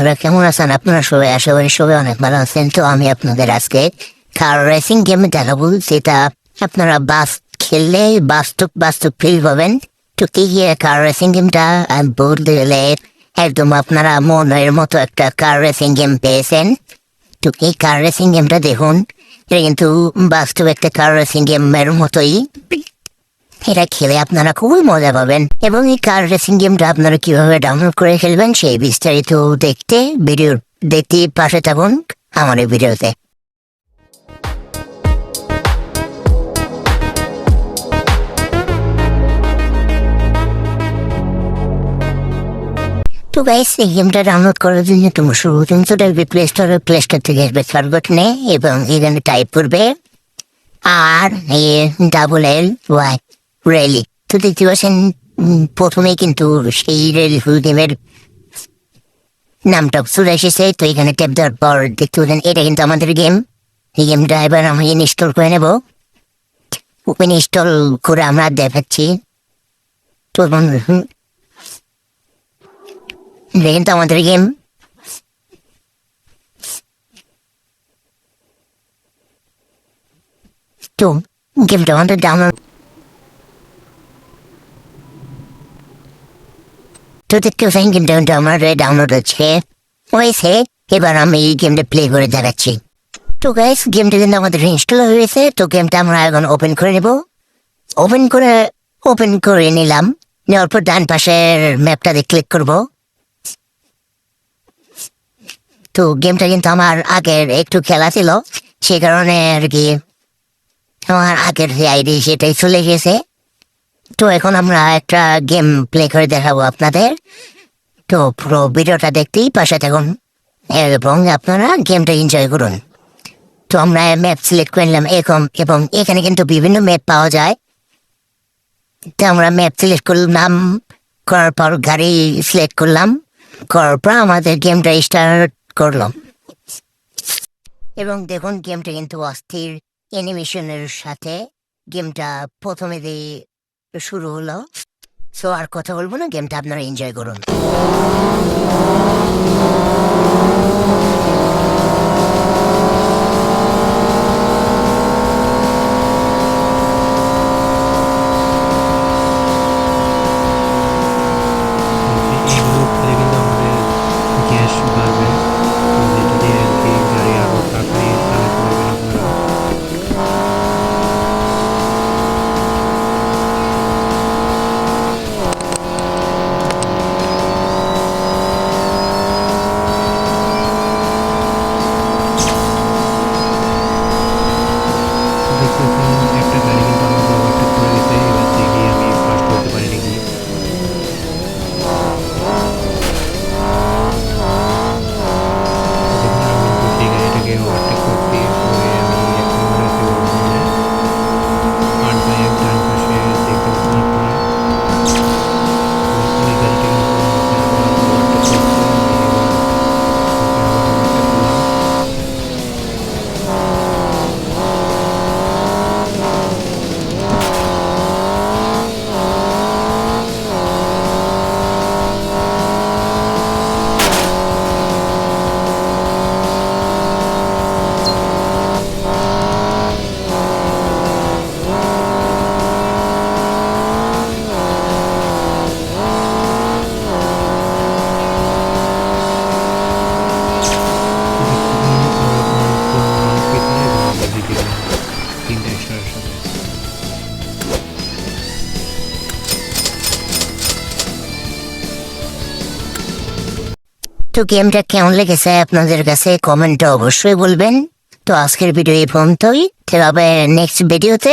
বন্ধুরা কেমন আছেন? আপনারা সবাই আশা করি সবাই অনেক ভালো আছেন। তো আমি আপনাদের আজকে কার রেসিং গেম দেখাবো যেটা আপনারা বাস খেললে বাস্তব বাস্তব ফিল পাবেন। তো কি কি কার রেসিং গেমটা বলতে গেলে একদম আপনারা মনের মতো একটা কার রেসিং গেম পেয়েছেন। তো এই কার রেসিং গেমটা দেখুন, এটা কিন্তু বাস্তব একটা কার রেসিং গেমের মতোই। এটা খেলে আপনারা খুবই মজা পাবেন। এবং এই কার রেসিং গেমটা আপনারা কীভাবে ডাউনলোড করে খেলবেন সেই বিস্তারিত দেখতে ভিডিও দেখতে পাশে থাকুন আমার এই ভিডিওতে। তো গাইস এই গেমটা ডাউনলোড করার জন্য তুমি শুরু কিন্তু দেখবে প্লে স্টোরে প্লে স্টোর থেকে আসবে সার্চ বাটনে এবং এখানে টাইপ করবে আর A double L Y really তো দেখতে পাচ্ছেন প্রথমে কিন্তু সেই রেল গেমের নামটা চলে এসেছে। তো এখানে ট্যাপ দেওয়ার পর দেখতে পাচ্ছেন এটা কিন্তু আমাদের গেম এই গেমটা এবার আমি ইনস্টল করে নেব। ওপেন ইনস্টল করে আমরা দেখাচ্ছি। তো এটা কিন্তু আমাদের গেম তো গেমটা আমাদের ডাউনলোড দেখতে পাচ্ছেন গেমটা আমার ডাউনলোড হচ্ছে হয়েছে এবার আমি এই গেমটা প্লে করে দেখাচ্ছি তো গাইস গেমটা কিন্তু আমাদের ইনস্টল হয়েছে তো গেমটা আমরা এখন ওপেন করে নেব ওপেন করে ওপেন করে নিলাম নেওয়ার পর ডান পাশের ম্যাপটাতে ক্লিক করব তো গেমটা কিন্তু আমার আগের একটু খেলা ছিল সে কারণে আর কি আমার আগের যে আইডি সেটাই চলে গেছে তো এখন আমরা একটা গেম প্লে করে দেখাবো আপনাদের। তো পুরো ভিডিওটা দেখতেই পাশে থাকুন, এবং আপনারা গেমটা এনজয় করুন। তো আমরা ম্যাপ সিলেক্ট করে নিলাম এরকম, এবং এখানে কিন্তু বিভিন্ন ম্যাপ পাওয়া যায়। তো আমরা ম্যাপ সিলেক্ট করলাম, করার পর গাড়ি সিলেক্ট করলাম, করার পর আমাদের গেমটা স্টার্ট করলাম। এবং দেখুন গেমটা কিন্তু অস্থির অ্যানিমেশনের সাথে গেমটা প্রথমে দিয়ে শুরু হলো। সো আর কথা বলব না গেমটা আপনারা এনজয় করুন। তো গেমটা কেমন লেগেছে আপনাদের কাছে কমেন্টে অবশ্যই বলবেন। তো আজকের ভিডিও এই পর্যন্তই। তবে নেক্সট ভিডিওতে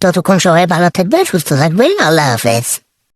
ততক্ষণ সবাই ভালো থাকবে সুস্থ থাকবেন। আল্লাহ হাফেজ।